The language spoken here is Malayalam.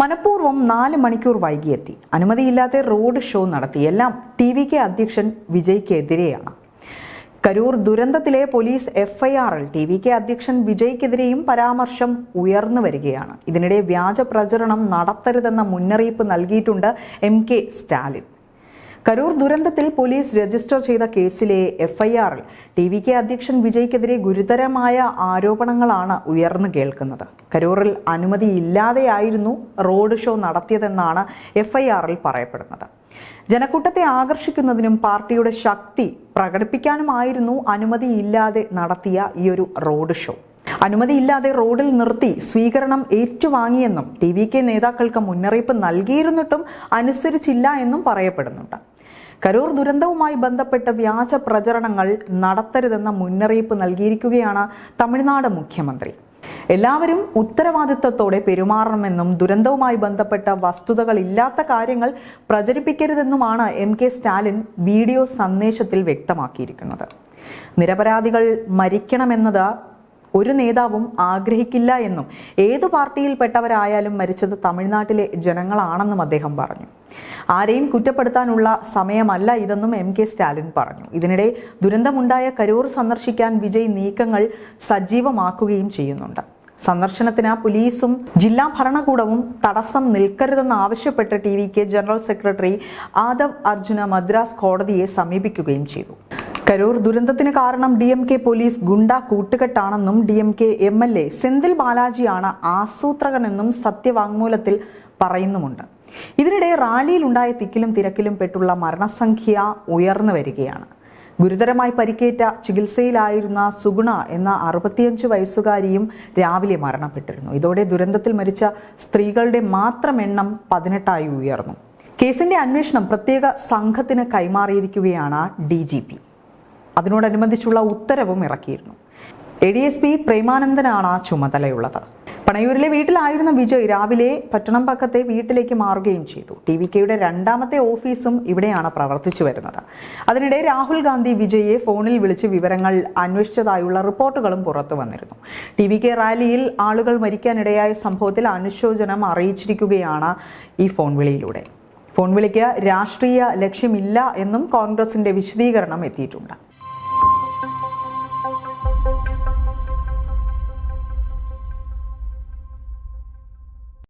മനഃപൂർവം നാല് മണിക്കൂർ വൈകിയെത്തി. അനുമതിയില്ലാതെ റോഡ് ഷോ നടത്തി. എല്ലാം ടി വി കെ അധ്യക്ഷൻ വിജയ്ക്കെതിരെയാണ്. കരൂർ ദുരന്തത്തിലെ പോലീസ് എഫ്ഐആറിൽ ടി വി കെ അധ്യക്ഷൻ വിജയ്ക്കെതിരെയും പരാമർശം ഉയർന്നു വരികയാണ്. ഇതിനിടെ വ്യാജ പ്രചരണം നടത്തരുതെന്ന മുന്നറിയിപ്പ് നൽകിയിട്ടുണ്ട് എം കെ സ്റ്റാലിൻ. കരൂർ ദുരന്തത്തിൽ പോലീസ് രജിസ്റ്റർ ചെയ്ത കേസിലെ എഫ്ഐആറിൽ ടി വി കെ അധ്യക്ഷൻ വിജയ്ക്കെതിരെ ഗുരുതരമായ ആരോപണങ്ങളാണ് ഉയർന്നു കേൾക്കുന്നത്. കരൂറിൽ അനുമതിയില്ലാതെയായിരുന്നു റോഡ് ഷോ നടത്തിയതെന്നാണ് എഫ്ഐആറിൽ പറയപ്പെടുന്നത്. ജനക്കൂട്ടത്തെ ആകർഷിക്കുന്നതിനും പാർട്ടിയുടെ ശക്തി പ്രകടിപ്പിക്കാനുമായിരുന്നു അനുമതിയില്ലാതെ നടത്തിയ ഈ ഒരു റോഡ് ഷോ. അനുമതിയില്ലാതെ റോഡിൽ നിർത്തി സ്വീകരണം ഏറ്റുവാങ്ങിയെന്നും ടി വി കെ നേതാക്കൾക്ക് മുന്നറിയിപ്പ് നൽകിയിരുന്നിട്ടും അനുസരിച്ചില്ല എന്നും പറയപ്പെടുന്നുണ്ട്. കരൂർ ദുരന്തവുമായി ബന്ധപ്പെട്ട വ്യാജ പ്രചരണങ്ങൾ നടത്തരുതെന്ന മുന്നറിയിപ്പ് നൽകിയിരിക്കുകയാണ് തമിഴ്നാട് മുഖ്യമന്ത്രി. എല്ലാവരും ഉത്തരവാദിത്തത്തോടെ പെരുമാറണമെന്നും ദുരന്തവുമായി ബന്ധപ്പെട്ട വസ്തുതകൾ ഇല്ലാത്ത കാര്യങ്ങൾ പ്രചരിപ്പിക്കരുതെന്നുമാണ് എം കെ സ്റ്റാലിൻ വീഡിയോ സന്ദേശത്തിൽ വ്യക്തമാക്കിയിരിക്കുന്നത്. നിരപരാധികൾ മരിക്കണമെന്നത് ഒരു നേതാവും ആഗ്രഹിക്കില്ല എന്നും ഏതു പാർട്ടിയിൽപ്പെട്ടവരായാലും മരിച്ചത് തമിഴ്നാട്ടിലെ ജനങ്ങളാണെന്നും അദ്ദേഹം പറഞ്ഞു. ആരെയും കുറ്റപ്പെടുത്താനുള്ള സമയമല്ല ഇതെന്നും എം കെ സ്റ്റാലിൻ പറഞ്ഞു. ഇതിനിടെ ദുരന്തമുണ്ടായ കരൂർ സന്ദർശിക്കാൻ വിജയ് നീക്കങ്ങൾ സജീവമാക്കുകയും ചെയ്യുന്നുണ്ട്. സന്ദർശനത്തിന് പോലീസും ജില്ലാ ഭരണകൂടവും തടസ്സം നിൽക്കരുതെന്ന് ആവശ്യപ്പെട്ട് T V K general secretary Aadhav Arjuna Madras കോടതിയെ സമീപിക്കുകയും ചെയ്തു. കരൂർ ദുരന്തത്തിന് കാരണം ഡി എം കെ പോലീസ് ഗുണ്ട കൂട്ടുകെട്ടാണെന്നും D M K M L A Senthil ബാലാജിയാണ് ആസൂത്രകനെന്നും സത്യവാങ്മൂലത്തിൽ പറയുന്നുമുണ്ട്. ഇതിനിടെ റാലിയിലുണ്ടായ തിക്കിലും തിരക്കിലും പെട്ടുള്ള മരണസംഖ്യ ഉയർന്നു വരികയാണ്. ഗുരുതരമായി പരിക്കേറ്റ ചികിത്സയിലായിരുന്ന സുഗുണ എന്ന അറുപത്തിയഞ്ച് വയസ്സുകാരിയും രാവിലെ മരണപ്പെട്ടിരുന്നു. ഇതോടെ ദുരന്തത്തിൽ മരിച്ച സ്ത്രീകളുടെ മാത്രം എണ്ണം പതിനെട്ടായി ഉയർന്നു. കേസിന്റെ അന്വേഷണം പ്രത്യേക സംഘത്തിന് കൈമാറിയിരിക്കുകയാണ് ഡി അതിനോടനുബന്ധിച്ചുള്ള ഉത്തരവും ഇറക്കിയിരുന്നു. എ ഡി എസ് പി പ്രേമാനന്ദനാണ് ചുമതലയുള്ളത്. പണയൂരിലെ വീട്ടിലായിരുന്ന വിജയ് രാവിലെ പട്ടണം പക്കത്തെ വീട്ടിലേക്ക് മാറുകയും ചെയ്തു. ടി വി കെയുടെ രണ്ടാമത്തെ ഓഫീസും ഇവിടെയാണ് പ്രവർത്തിച്ചു വരുന്നത്. അതിനിടെ രാഹുൽ ഗാന്ധി വിജയെ ഫോണിൽ വിളിച്ച് വിവരങ്ങൾ അന്വേഷിച്ചതായുള്ള റിപ്പോർട്ടുകളും പുറത്തു വന്നിരുന്നു. ടി വി കെ റാലിയിൽ ആളുകൾ മരിക്കാനിടയായ സംഭവത്തിൽ അനുശോചനം അറിയിച്ചിരിക്കുകയാണ് ഈ ഫോൺ വിളിയിലൂടെ. ഫോൺ വിളിക്ക് രാഷ്ട്രീയ ലക്ഷ്യമില്ല എന്നും കോൺഗ്രസിന്റെ വിശദീകരണം എത്തിയിട്ടുണ്ട്.